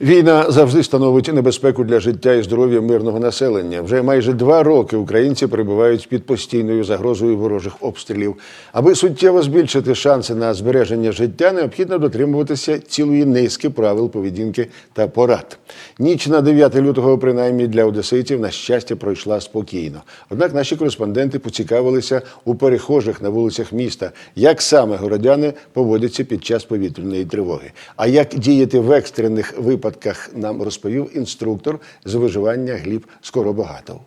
Війна завжди становить небезпеку для життя і здоров'я мирного населення. Вже майже два роки українці перебувають під постійною загрозою ворожих обстрілів. Аби суттєво збільшити шанси на збереження життя, необхідно дотримуватися цілої низки правил поведінки та порад. Ніч на 9 лютого, принаймні для одеситів, на щастя, пройшла спокійно. Однак наші кореспонденти поцікавилися у перехожих на вулицях міста, як саме городяни поводяться під час повітряної тривоги. А як діяти в екстрених випадках, нам розповів інструктор з виживання Гліб Скоробогатов.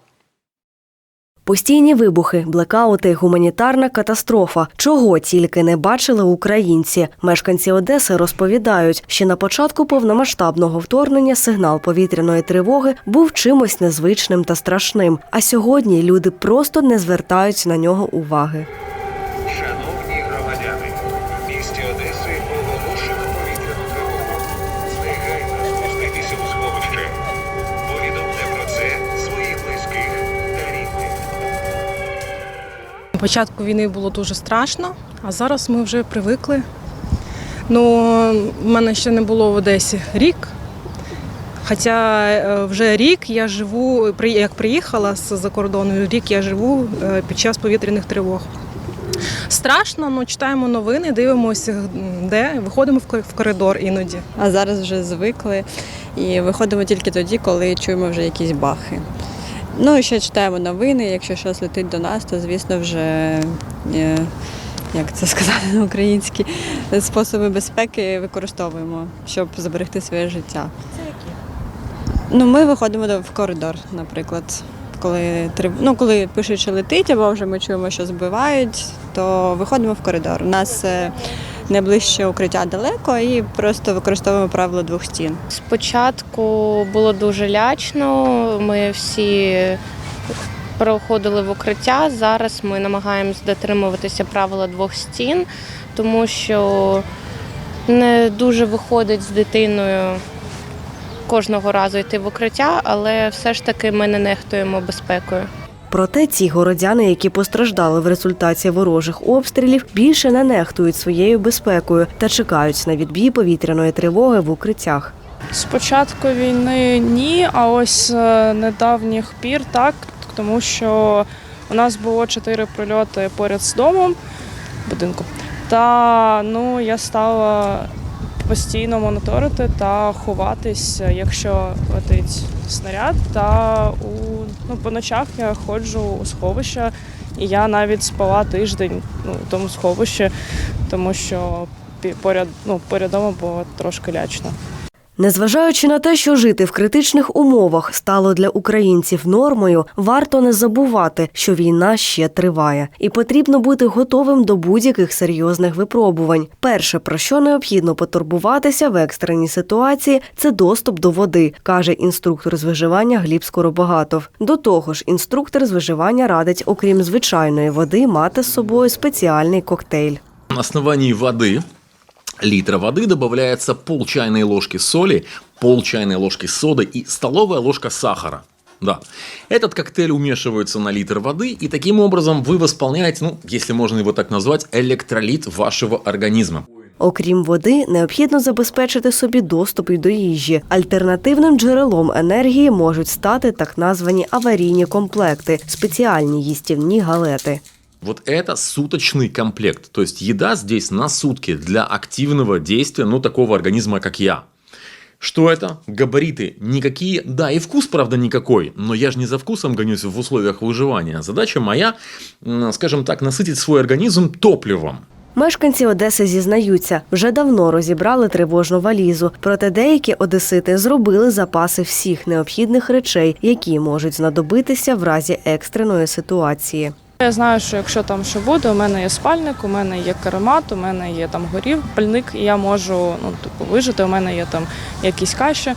Постійні вибухи, блекаути, гуманітарна катастрофа. Чого тільки не бачили українці. Мешканці Одеси розповідають, що на початку повномасштабного вторгнення сигнал повітряної тривоги був чимось незвичним та страшним. А сьогодні люди просто не звертають на нього уваги. Початку війни було дуже страшно, а зараз ми вже привикли. Ну, в мене ще не було в Одесі рік. Хоча е, вже рік я живу, як приїхала з-за кордону, рік я живу е, під час повітряних тривог. Страшно, але читаємо новини, дивимося, де виходимо в коридор іноді. А зараз вже звикли і виходимо тільки тоді, коли чуємо вже якісь бахи. Ну і ще читаємо новини. Якщо щось летить до нас, то звісно вже е, як це сказати на українській способи безпеки використовуємо, щоб зберегти своє життя. Це які? Ну, ми виходимо в коридор, наприклад. Коли ну, коли пишуть, що летить, або вже ми чуємо, що збивають, то виходимо в коридор. У нас е, найближче укриття далеко і просто використовуємо правило двох стін. Спочатку було дуже лячно. Ми всі проходили в укриття. Зараз ми намагаємось дотримуватися правила двох стін, тому що не дуже виходить з дитиною кожного разу йти в укриття, але все ж таки ми не нехтуємо безпекою. Проте ці городяни, які постраждали в результаті ворожих обстрілів, більше не нехтують своєю безпекою та чекають на відбій повітряної тривоги в укриттях. З початку війни ні, а ось недавніх пір так, тому що у нас було чотири прильоти поряд з домом будинку. Та ну я стала постійно моніторити та ховатись, якщо летить снаряд. Та у ну, по ночах я ходжу у сховища, і я навіть спала тиждень ну, в тому сховищі, тому що поряд, ну, поряд було трошки лячно. Незважаючи на те, що жити в критичних умовах стало для українців нормою, варто не забувати, що війна ще триває, і потрібно бути готовим до будь-яких серйозних випробувань. Перше, про що необхідно потурбуватися в екстреній ситуації, це доступ до води, каже інструктор з виживання Гліб Скоробогатов. До того ж, інструктор з виживання радить, окрім звичайної води, мати з собою спеціальний коктейль. На основании воды, литра воды добавляется пол чайной ложки соли, пол чайной ложки соды и столовая ложка сахара. Да. Этот коктейль умешивается на литр воды, и таким образом вы восполняете, ну, если можно его так назвать, электролит вашего организма. Окрім води, необхідно забезпечити собі доступ і до їжі. Альтернативним джерелом енергії можуть стати так названі аварійні комплекти, спеціальні їстівні галети. Вот это суточный комплект. То есть еда здесь на сутки для активного действия, ну, такого организма, как я. Что это? Габариты никакие. Да, и вкус, правда, никакой. Но я же не за вкусом гонюсь в условиях выживания. Задача моя, м, скажем так, насытить свой организм топливом. Мешканці Одеси зізнаються, вже давно розібрали тривожну валізу. Проте деякі одесити зробили запаси всіх необхідних речей, які можуть знадобитися в разі екстреної ситуації. Я знаю, що якщо там що буде, у мене є спальник, у мене є каремат, у мене є там горів, пальник, і я можу ну, типу, вижити, у мене є там якісь каші.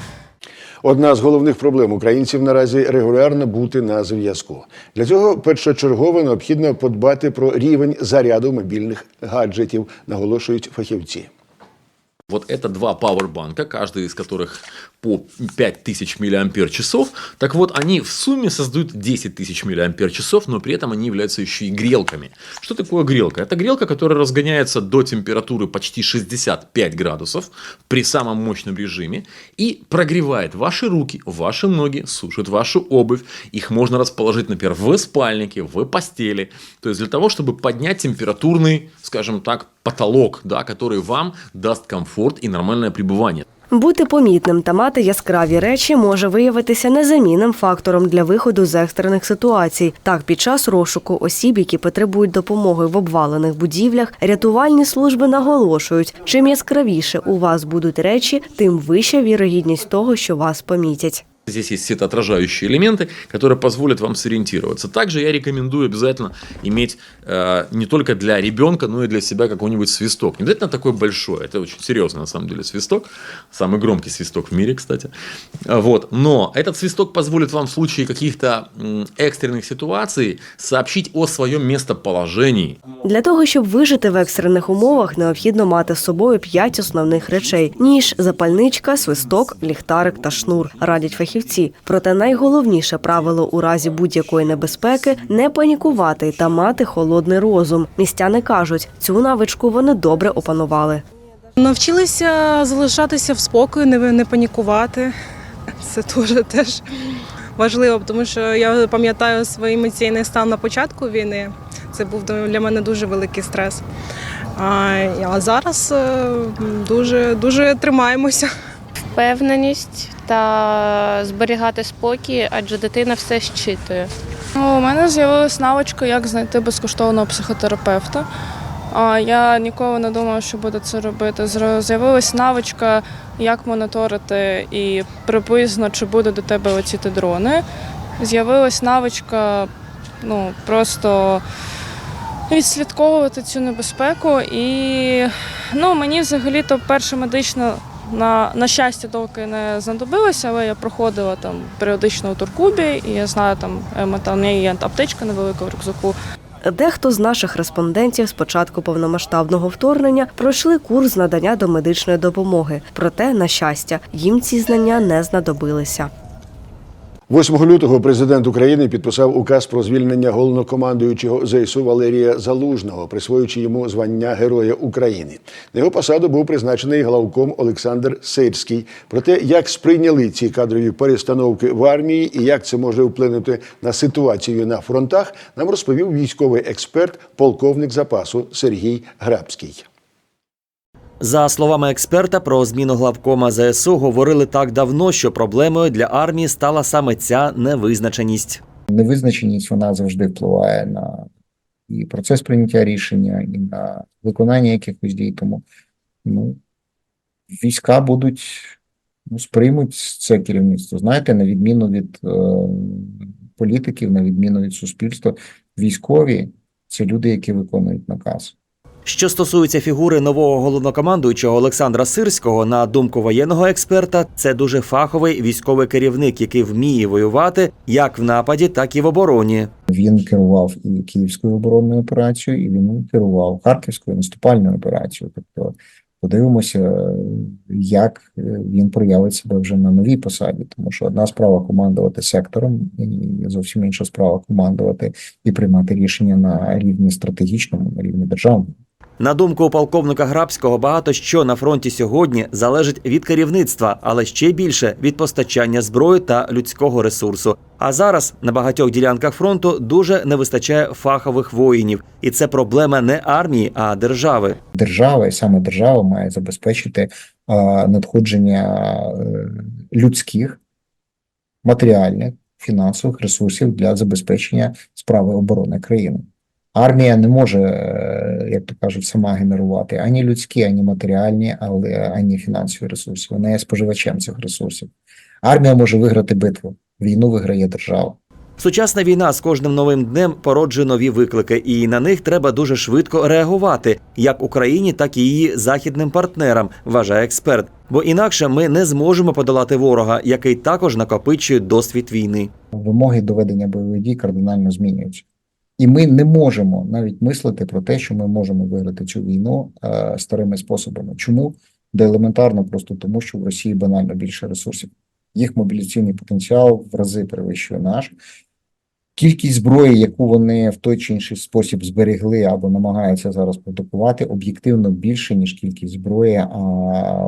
Одна з головних проблем українців наразі регулярно бути на зв'язку. Для цього першочергово необхідно подбати про рівень заряду мобільних гаджетів, наголошують фахівці. Вот это два пауэрбанка, каждый из которых по 5000 мАч. Так вот, они в сумме создают 10 тысяч мАч, но при этом они являются еще и грелками. Что такое грелка? Это грелка, которая разгоняется до температуры почти 65 градусов при самом мощном режиме и прогревает ваши руки, ваши ноги, сушит вашу обувь. Их можно расположить, например, в спальнике, в постели. То есть для того, чтобы поднять температурный, скажем так, потолок, да, который вам даст комфорт и нормальное пребывание. Бути помітним та мати яскраві речі може виявитися незамінним фактором для виходу з екстрених ситуацій. Так, під час розшуку осіб, які потребують допомоги в обвалених будівлях, рятувальні служби наголошують, чим яскравіше у вас будуть речі, тим вища вірогідність того, що вас помітять. Здесь есть светоотражающие элементы, которые позволят вам сориентироваться. Также я рекомендую обязательно иметь э, не только для ребенка, но и для себя какой-нибудь свисток. Не обязательно такой большой, это очень серьезный на самом деле свисток. Самый громкий свисток в мире, кстати. А, Вот. Но этот свисток позволит вам в случае каких-то м, экстренных ситуаций сообщить о своем местоположении. Для того, щоб вижити в екстрених умовах, необхідно мати з собою п'ять основних речей: ніж, запальничка, свисток, ліхтарик та шнур. Радять фахівці. Проте найголовніше правило у разі будь-якої небезпеки не панікувати та мати холодний розум. Містяни кажуть, цю навичку вони добре опанували. Навчилися залишатися в спокої, не, не панікувати. Це дуже теж важливо, тому що я пам'ятаю свій емоційний стан на початку війни. Це був для мене дуже великий стрес. А, а зараз е, дуже, дуже тримаємося. Впевненість та зберігати спокій, адже дитина все щитує. Ну, У мене з'явилась навичка, як знайти безкоштовного психотерапевта. Я ніколи не думала, що буду це робити. З'явилась навичка, як моніторити і приблизно чи будуть до тебе летіти дрони. З'явилась навичка ну, просто відслідковувати цю небезпеку. І ну, мені взагалі-то перша медична на, на щастя доки не знадобилася, але я проходила там періодично у Туркубі, і я знаю, там, метал там є аптечка невелика в рюкзаку. Дехто з наших респондентів з початку повномасштабного вторгнення пройшли курс надання домедичної допомоги. Проте, на щастя, їм ці знання не знадобилися. 8 лютого президент України підписав указ про звільнення головнокомандуючого ЗСУ Валерія Залужного, присвоюючи йому звання Героя України. На його посаду був призначений главком Олександр Сирський. Про те, як сприйняли ці кадрові перестановки в армії і як це може вплинути на ситуацію на фронтах, нам розповів військовий експерт, полковник запасу Сергій Грабський. За словами експерта, про зміну главкома ЗСУ говорили так давно, що проблемою для армії стала саме ця невизначеність. невизначеність вона завжди впливає на і процес прийняття рішення, і на виконання якихось дій. Тому ну, війська будуть ну, сприймуть це керівництво. Знаєте, на відміну від е, політиків, на відміну від суспільства, військові це люди, які виконують наказ. Що стосується фігури нового головнокомандуючого Олександра Сирського, на думку воєнного експерта, це дуже фаховий військовий керівник, який вміє воювати як в нападі, так і в обороні. Він керував і Київською оборонною операцією, і він керував Харківською наступальною операцією. Тобто подивимося, як е, він проявить себе вже на новій посаді, тому що одна справа командувати сектором, і зовсім інша справа командувати і приймати рішення на рівні стратегічному, на рівні державному. На думку полковника Грабського, багато що на фронті сьогодні залежить від керівництва, але ще більше від постачання зброї та людського ресурсу. А зараз на багатьох ділянках фронту дуже не вистачає фахових воїнів, і це проблема не армії, а держави. Держава, і саме держава має забезпечити а, надходження е, людських, матеріальних, фінансових ресурсів для забезпечення справи оборони країни. Армія не може, е, як то кажуть, сама генерувати ані людські, ані матеріальні, але ані фінансові ресурси. Вона є споживачем цих ресурсів. Армія може виграти битву. Війну виграє держава. Сучасна війна з кожним новим днем породжує нові виклики, і на них треба дуже швидко реагувати, як Україні, так і її західним партнерам, вважає експерт. Бо інакше ми не зможемо подолати ворога, який також накопичує досвід війни. вимоги до ведення бойових дій кардинально змінюються. І ми не можемо навіть мислити про те, що ми можемо виграти цю війну е, старими способами. Чому? де елементарно просто тому, що в Росії банально більше ресурсів. Їх мобілізаційний потенціал в рази перевищує наш. Кількість зброї, яку вони в той чи інший спосіб зберегли або намагаються зараз продукувати, об'єктивно більше, ніж кількість зброї а,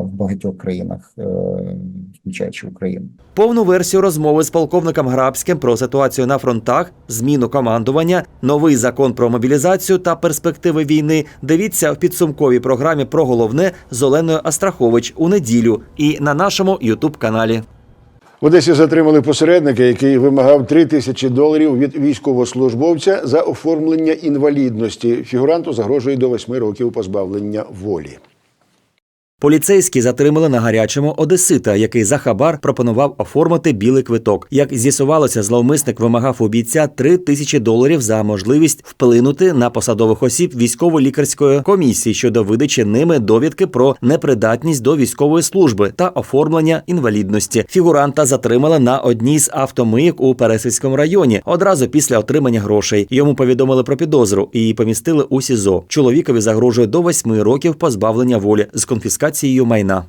в багатьох країнах, е, включаючи Україну. Повну версію розмови з полковником Грабським про ситуацію на фронтах, зміну командування, новий закон про мобілізацію та перспективи війни. Дивіться в підсумковій програмі про головне з Оленою Астрахович у неділю і на нашому Ютуб каналі. В Одесі затримали посередника, який вимагав 3 тисячі доларів від військовослужбовця за оформлення інвалідності. Фігуранту загрожує до 8 років позбавлення волі. Поліцейські затримали на гарячому одесита, який за хабар пропонував оформити білий квиток. Як з'ясувалося, зловмисник вимагав у бійця 3 тисячі доларів за можливість вплинути на посадових осіб військово-лікарської комісії щодо видачі ними довідки про непридатність до військової служби та оформлення інвалідності. Фігуранта затримали на одній з автомийок у Пересильському районі одразу після отримання грошей. Йому повідомили про підозру і помістили у СІЗО. Чоловікові загрожує до 8 років позбавлення волі з конфіскацією майна.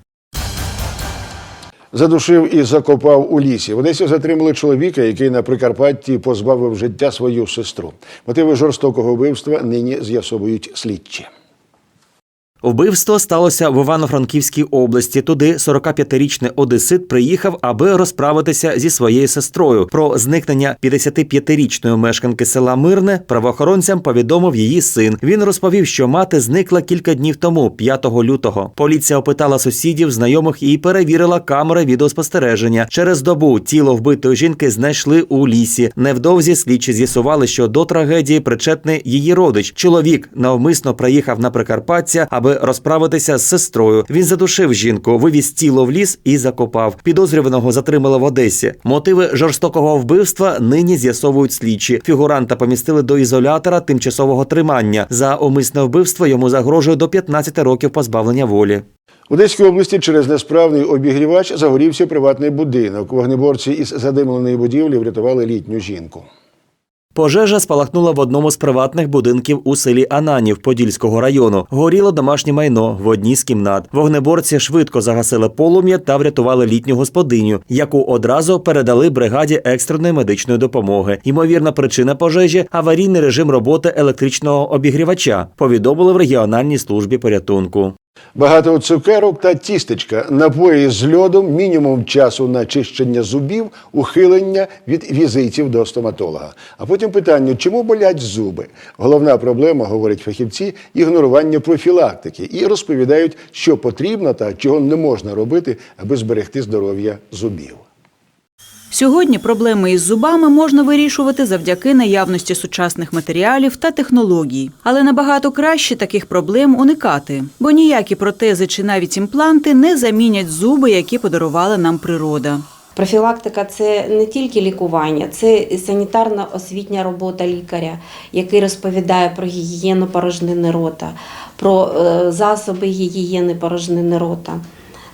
Задушив і закопав у лісі. В Одесі затримали чоловіка, який на Прикарпатті позбавив життя свою сестру. Мотиви жорстокого вбивства нині з'ясовують слідчі. Вбивство сталося в Івано-Франківській області. Туди 45-річний одесит приїхав, аби розправитися зі своєю сестрою. Про зникнення 55-річної мешканки села Мирне правоохоронцям повідомив її син. Він розповів, що мати зникла кілька днів тому, 5 лютого. Поліція опитала сусідів, знайомих і перевірила камери відеоспостереження. Через добу тіло вбитої жінки знайшли у лісі. Невдовзі слідчі з'ясували, що до трагедії причетний її родич. Чоловік навмисно приїхав на Прикарпаття, аби розправитися з сестрою. Він задушив жінку, вивіз тіло в ліс і закопав. Підозрюваного затримали в Одесі. Мотиви жорстокого вбивства нині з'ясовують слідчі. Фігуранта помістили до ізолятора тимчасового тримання. За умисне вбивство йому загрожує до 15 років позбавлення волі. В Одеській області через несправний обігрівач загорівся приватний будинок. Вогнеборці із задимленої будівлі врятували літню жінку. Пожежа спалахнула в одному з приватних будинків у селі Ананів Подільського району. Горіло домашнє майно в одній з кімнат. Вогнеборці швидко загасили полум'я та врятували літню господиню, яку одразу передали бригаді екстреної медичної допомоги. Ймовірна причина пожежі аварійний режим роботи електричного обігрівача. Повідомили в регіональній службі порятунку. Багато цукерок та тістечка, напої з льодом, мінімум часу на чищення зубів, ухилення від візитів до стоматолога. А потім питання, чому болять зуби? Головна проблема, говорять фахівці, ігнорування профілактики і розповідають, що потрібно та чого не можна робити, аби зберегти здоров'я зубів. Сьогодні проблеми із зубами можна вирішувати завдяки наявності сучасних матеріалів та технологій, але набагато краще таких проблем уникати, бо ніякі протези чи навіть імпланти не замінять зуби, які подарувала нам природа. Профілактика це не тільки лікування, це санітарна освітня робота лікаря, який розповідає про гігієну порожнини рота, про е, засоби гігієни порожнини рота.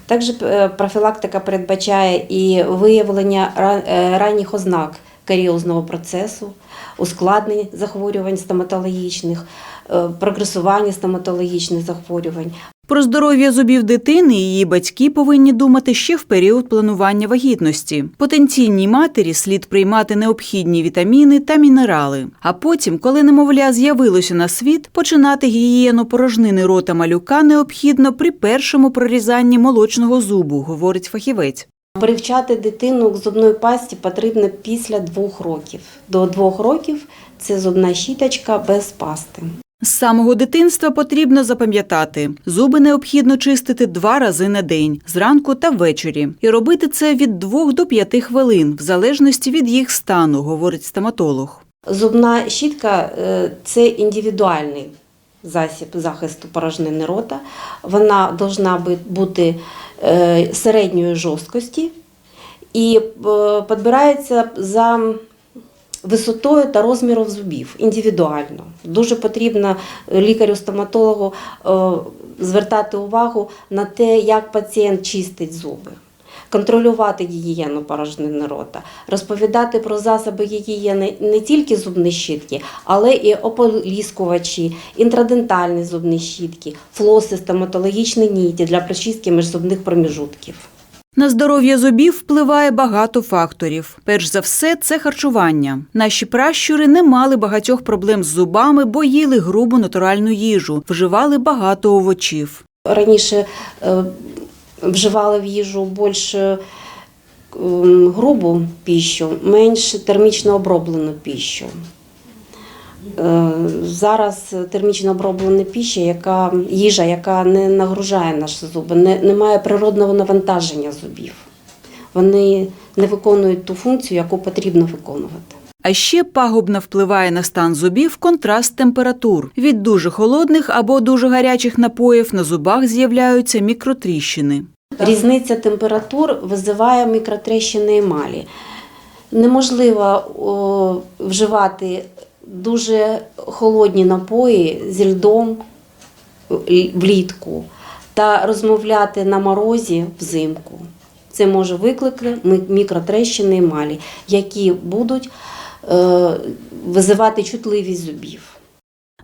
Також е, профілактика передбачає і виявлення е, ранніх ознак каріозного процесу, ускладнень захворювань стоматологічних, е, прогресування стоматологічних захворювань, Про здоров'я зубів дитини її батьки повинні думати ще в період планування вагітності. Потенційній матері слід приймати необхідні вітаміни та мінерали. А потім, коли немовля з'явилося на світ, починати гігієну порожнини рота малюка необхідно при першому прорізанні молочного зубу, говорить фахівець. Привчати дитину к зубної пасті потрібно після двох років. До двох років це зубна щіточка без пасти. З самого дитинства потрібно запам'ятати, зуби необхідно чистити два рази на день, зранку та ввечері, і робити це від 2 до 5 хвилин, в залежності від їх стану, говорить стоматолог. Зубна щітка е, це індивідуальний засіб захисту порожнини рота. Вона повинна бути е, середньої жорсткості і е, підбирається за висотою та розміром зубів індивідуально. Дуже потрібно лікарю-стоматологу е, звертати увагу на те, як пацієнт чистить зуби. контролювати гігієну порожнини рота, розповідати про засоби гігієни не тільки зубні щітки, але і ополіскувачі, інтрадентальні зубні щітки, флоси, стоматологічні ніті для прочистки міжзубних проміжутків. На здоров'я зубів впливає багато факторів. Перш за все, це харчування. Наші пращури не мали багатьох проблем з зубами, бо їли грубу натуральну їжу, вживали багато овочів. Раніше е, вживали в їжу більш е, грубу піщу, менш термічно оброблену піщу. Е, Зараз термічно оброблена піща, яка, їжа, яка не нагружає наші зуби, не, не має природного навантаження зубів. Вони не виконують ту функцію, яку потрібно виконувати. А ще пагубно впливає на стан зубів контраст температур. Від дуже холодних або дуже гарячих напоїв на зубах з'являються мікротріщини. Різниця температур визиває мікротрещини емалі. Неможливо о, вживати дуже холодні напої зі льдом влітку та розмовляти на морозі взимку. Це може викликати мікротрещини емалі, які будуть е, визивати чутливість зубів.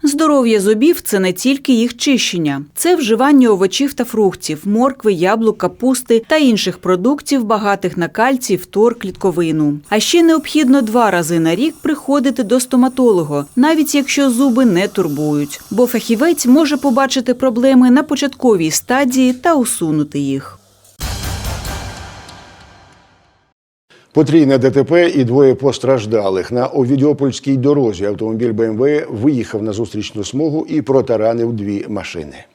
Здоров'я зубів це не тільки їх чищення, це вживання овочів та фруктів, моркви, яблук, капусти та інших продуктів, багатих на кальцій, фтор, клітковину. А ще необхідно два рази на рік приходити до стоматолога, навіть якщо зуби не турбують, бо фахівець може побачити проблеми на початковій стадії та усунути їх. Потрійне ДТП і двоє постраждалих. На Овідіопольській дорозі автомобіль БМВ виїхав на зустрічну смугу і протаранив дві машини.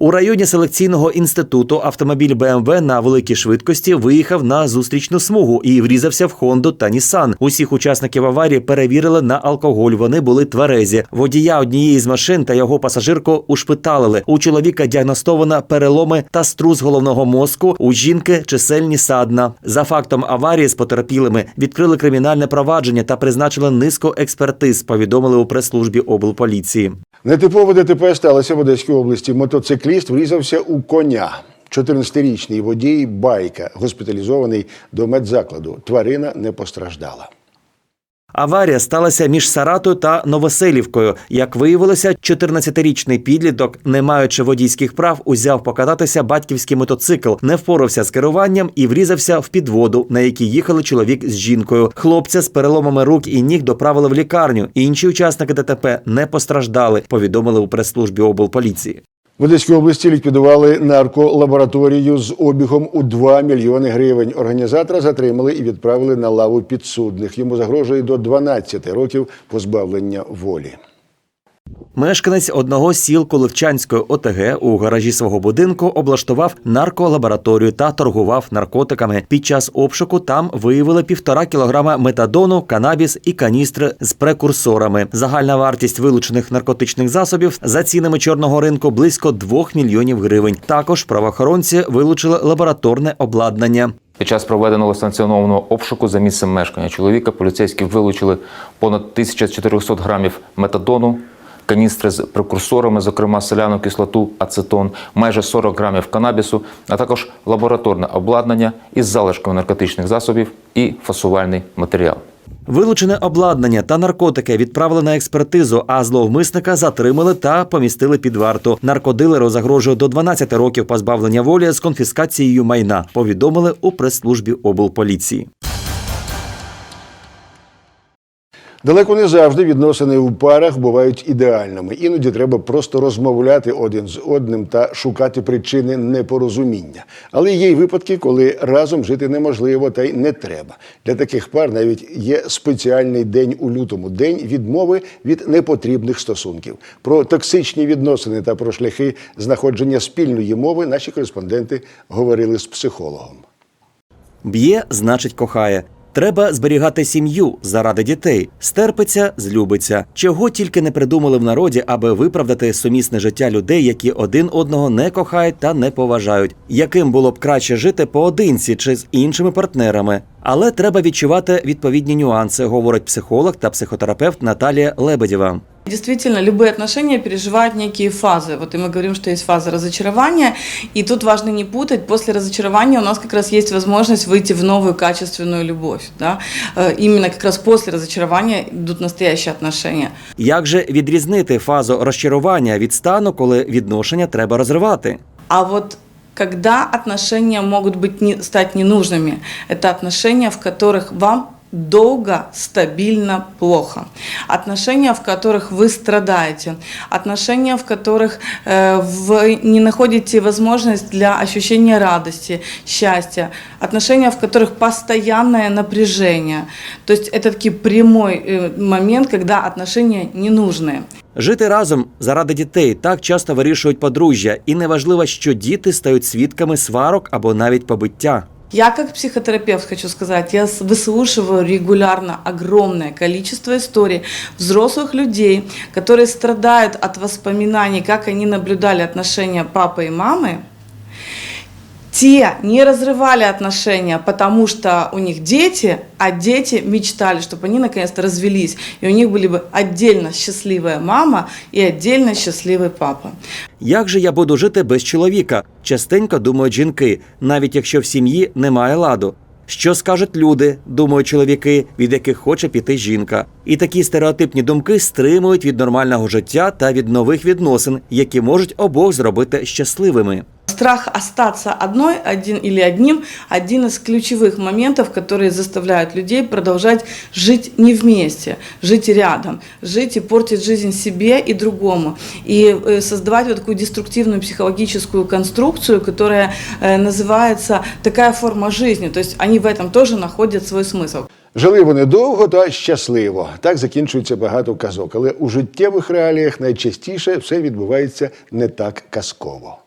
У районі селекційного інституту автомобіль БМВ на великій швидкості виїхав на зустрічну смугу і врізався в Хонду та Нісан. Усіх учасників аварії перевірили на алкоголь. Вони були тверезі. Водія однієї з машин та його пасажирку ушпиталили. У чоловіка діагностовано переломи та струс головного мозку. У жінки чисельні садна. За фактом аварії з потерпілими відкрили кримінальне провадження та призначили низку експертиз. Повідомили у прес-службі облполіції. Нетипове ДТП сталося в Одеській області. Мотоцикліст врізався у коня. 14-річний водій байка госпіталізований до медзакладу. Тварина не постраждала. Аварія сталася між Саратою та Новоселівкою. Як виявилося, 14-річний підліток, не маючи водійських прав, узяв покататися батьківський мотоцикл, не впорався з керуванням і врізався в підводу, на якій їхали чоловік з жінкою. Хлопця з переломами рук і ніг доправили в лікарню. Інші учасники ДТП не постраждали. Повідомили у прес-службі облполіції. В Одеській області ліквідували нарколабораторію з обігом у 2 мільйони гривень. Організатора затримали і відправили на лаву підсудних. Йому загрожує до 12 років позбавлення волі. Мешканець одного сіл Коливчанської ОТГ у гаражі свого будинку облаштував нарколабораторію та торгував наркотиками. Під час обшуку там виявили півтора кілограма метадону, канабіс і каністри з прекурсорами. Загальна вартість вилучених наркотичних засобів за цінами чорного ринку близько 2 мільйонів гривень. Також правоохоронці вилучили лабораторне обладнання. Під час проведеного санкціонованого обшуку за місцем мешкання чоловіка поліцейські вилучили понад 1400 грамів метадону, каністри з прекурсорами, зокрема селяну кислоту, ацетон, майже 40 грамів канабісу, а також лабораторне обладнання із залишками наркотичних засобів і фасувальний матеріал. Вилучене обладнання та наркотики відправили на експертизу, а зловмисника затримали та помістили під варту. Наркодилеру загрожує до 12 років позбавлення волі з конфіскацією майна. Повідомили у прес-службі облполіції. Далеко не завжди відносини у парах бувають ідеальними. Іноді треба просто розмовляти один з одним та шукати причини непорозуміння. Але є й випадки, коли разом жити неможливо та й не треба. Для таких пар навіть є спеціальний день у лютому день відмови від непотрібних стосунків. Про токсичні відносини та про шляхи знаходження спільної мови наші кореспонденти говорили з психологом. Б'є, значить, кохає. Треба зберігати сім'ю заради дітей, стерпиться, злюбиться. Чого тільки не придумали в народі, аби виправдати сумісне життя людей, які один одного не кохають та не поважають. Яким було б краще жити поодинці чи з іншими партнерами? Але треба відчувати відповідні нюанси, говорить психолог та психотерапевт Наталія Лебедєва. Действительно, любые отношения переживают некие фазы. Вот и мы говорим, что есть фаза разочарования, и тут важно не путать. После разочарования у нас как раз есть возможность выйти в новую качественную любовь. Да? Э, Именно как раз после разочарования идут настоящие отношения. Як же відрізнити фазу розчарування від стану, коли відношення треба розривати? А вот когда отношения могут быть не, стать ненужными, это отношения, в которых вам долго, стабильно плохо. Отношения, в которых вы страдаете. Отношения, в которых э, вы не находите возможность для ощущения радости, счастья. Отношения, в которых постоянное напряжение. То есть это таки прямой э, момент, когда отношения ненужные. Жити разом заради дітей так часто вирішують подружжя, і неважливо, що діти стають свідками сварок або навіть побиття. Я как психотерапевт хочу сказать, я с- выслушиваю регулярно огромное количество историй взрослых людей, которые страдают от воспоминаний, как они наблюдали отношения папы и мамы. Те не разрывали отношения, потому что у них дети, а дети мечтали, чтобы они наконец-то развелись, и у них были бы отдельно счастливая мама и отдельно счастливый папа. Як же я буду жити без чоловіка? Частенько думають жінки, навіть якщо в сім'ї немає ладу. Що скажуть люди, думають чоловіки, від яких хоче піти жінка. І такі стереотипні думки стримують від нормального життя та від нових відносин, які можуть обох зробити щасливими. Страх остаться одной один или одним – один из ключевых моментов, которые заставляют людей продолжать жить не вместе, жить рядом, жить и портить жизнь себе и другому. И э, создавать вот такую деструктивную психологическую конструкцию, которая э, называется такая форма жизни. То есть они в этом тоже находят свой смысл. Жили вони довго та щасливо. Так закінчується багато казок. Але у життєвих реаліях найчастіше все відбувається не так казково.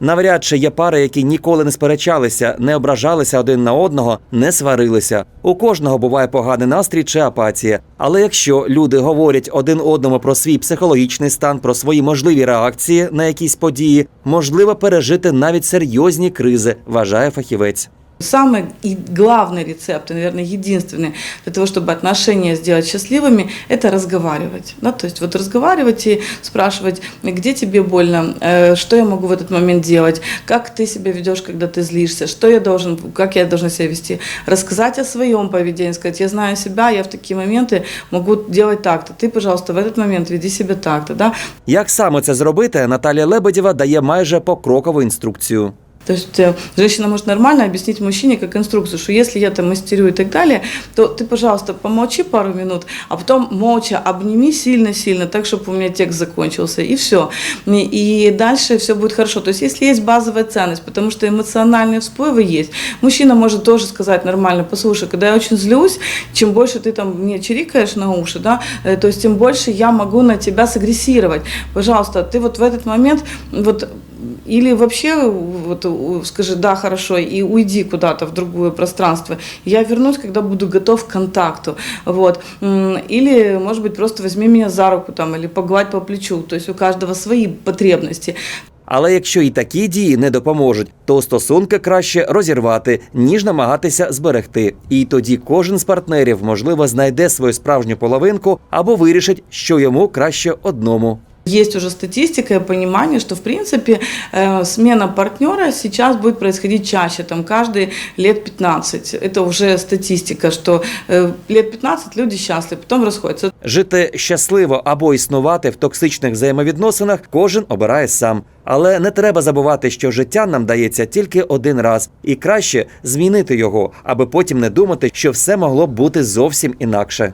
Навряд чи є пари, які ніколи не сперечалися, не ображалися один на одного, не сварилися. У кожного буває поганий настрій чи апатія. Але якщо люди говорять один одному про свій психологічний стан, про свої можливі реакції на якісь події, можливо пережити навіть серйозні кризи, вважає фахівець. Самый и главный рецепт, и, наверное, единственный для того, чтобы отношения сделать счастливыми, это разговаривать. Да? То есть вот разговаривать и спрашивать, где тебе больно, э, что я могу в этот момент делать, как ты себя ведешь, когда ты злишься, что я должен, как я должна себя вести, рассказать о своем поведении, сказать, я знаю себя, я в такие моменты могу делать так-то, ты, пожалуйста, в этот момент веди себя так-то. Да? Як саме це зробити, Наталія Лебедєва дає майже покрокову інструкцію. То есть э, женщина может нормально объяснить мужчине как инструкцию, что если я там мастерю и так далее, то ты, пожалуйста, помолчи пару минут, а потом молча обними сильно-сильно, так, чтобы у меня текст закончился, и все. И дальше все будет хорошо. То есть если есть базовая ценность, потому что эмоциональные всплывы есть, мужчина может тоже сказать нормально, послушай, когда я очень злюсь, чем больше ты там мне чирикаешь на уши, да, э, то есть тем больше я могу на тебя сагрессировать. Пожалуйста, ты вот в этот момент вот или вообще вот, скажи да, хорошо, и уйди куда-то в другое пространство. Я вернусь, когда буду готов к контакту. Вот. Или, может быть, просто возьми меня за руку там, или погладь по плечу. То есть у каждого свои потребности. Але якщо і такі дії не допоможуть, то стосунки краще розірвати, ніж намагатися зберегти. І тоді кожен з партнерів, можливо, знайде свою справжню половинку або вирішить, що йому краще одному Есть уже статистика и понимание, что, в принципе, э, смена партнера сейчас будет происходить чаще, там, каждые лет 15. Это уже статистика, что э, лет 15 люди счастливы, потом расходятся. Жити щасливо або існувати в токсичних взаємовідносинах кожен обирає сам. Але не треба забувати, що життя нам дається тільки один раз, і краще змінити його, аби потім не думати, що все могло б бути зовсім інакше.